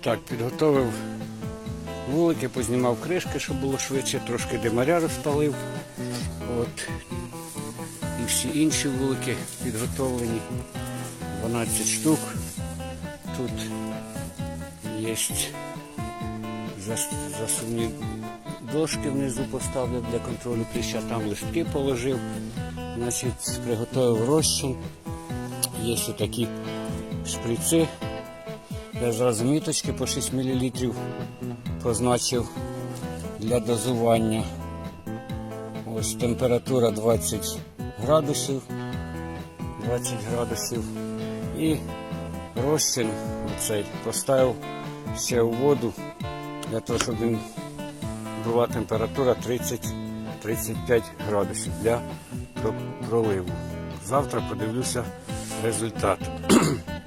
Так, підготовив вулики, познімав кришки, щоб було швидше, трошки димаря розпалив. От. І всі інші вулики підготовлені. 12 штук. Тут є зас- засувні дошки внизу поставлю для контролю кліща, там листки положив. Значить, приготував розчин. Є такі шприци. Я зразу міточки по 6 мл позначив для дозування. Ось температура 20 градусів. 20 градусів. І розчин оцей поставив ще у воду для того, щоб він була температура 30-35 градусів для проливу. Завтра подивлюся результат.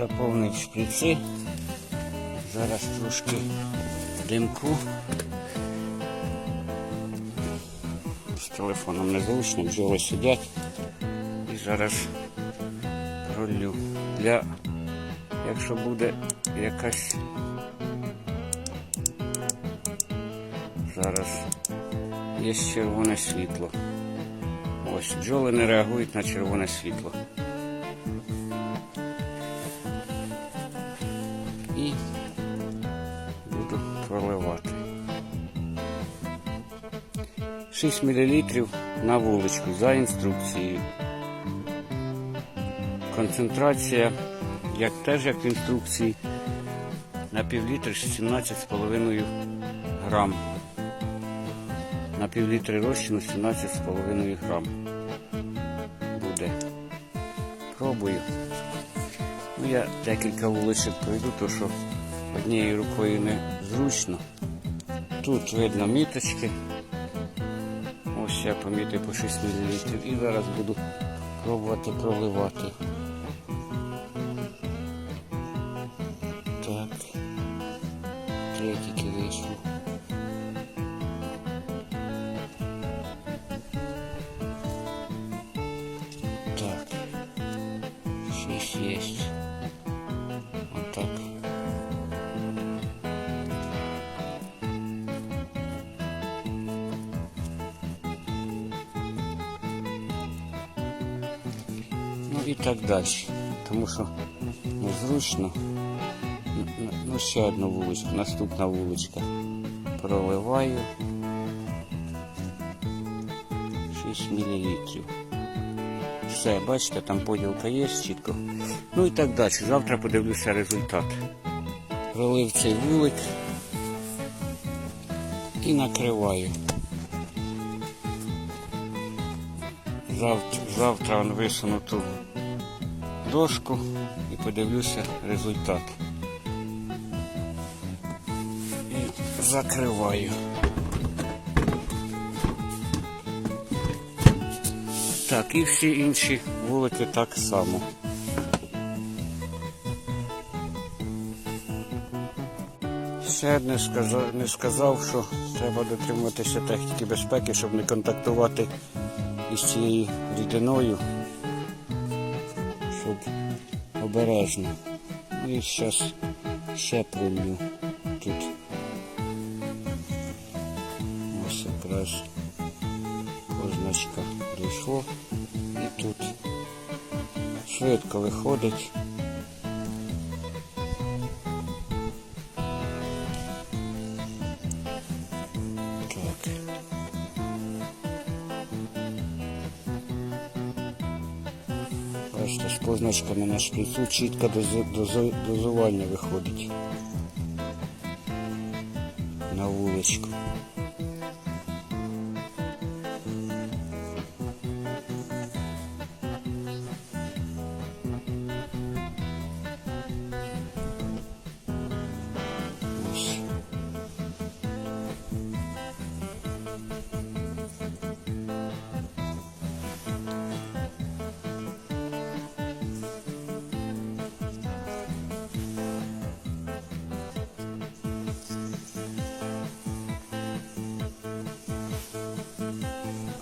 Заповнив шприци. Зараз трошки димку. З телефоном незручно, бджоли сидять. І зараз пролю. Для, якщо буде якась зараз є червоне світло. Ось бджоли не реагують на червоне світло. Буду 6 мл на вуличку за інструкцією. Концентрація, як теж як в інструкції, на півлітри 17,5 грам. На півлітри розчину 17,5 грам. Буде. Пробую. Ну, я декілька вуличок пройду, то що однією рукою не зручно. Тут видно міточки. Ось я помітив по 6 мл і зараз буду пробувати проливати. Так. Три тільки вийшло. Так. Шість есть. І так далі. Тому що незручно. Ну, ще одну вуличку, наступна вуличка. Проливаю 6 мл. Все, бачите, там поділка є чітко. Ну і так далі. Завтра подивлюся результат. Пролив цей вулик і накриваю. Завтра, завтра он висуну ту дошку і подивлюся результат. І закриваю. Так, і всі інші вулики так само. Ще не сказав, не сказав, що треба дотримуватися техніки безпеки, щоб не контактувати із цією рідиною, щоб обережно. Ну і зараз ще пролью тут. Ось якраз позначка прийшло і тут швидко виходить. Бачите, з позначками на шприцу чітко дозування виходить на вуличку.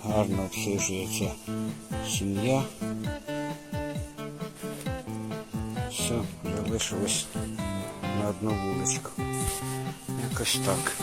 Гарно обсижується сім'я. Все, залишилось на одну вуличку. Якось так.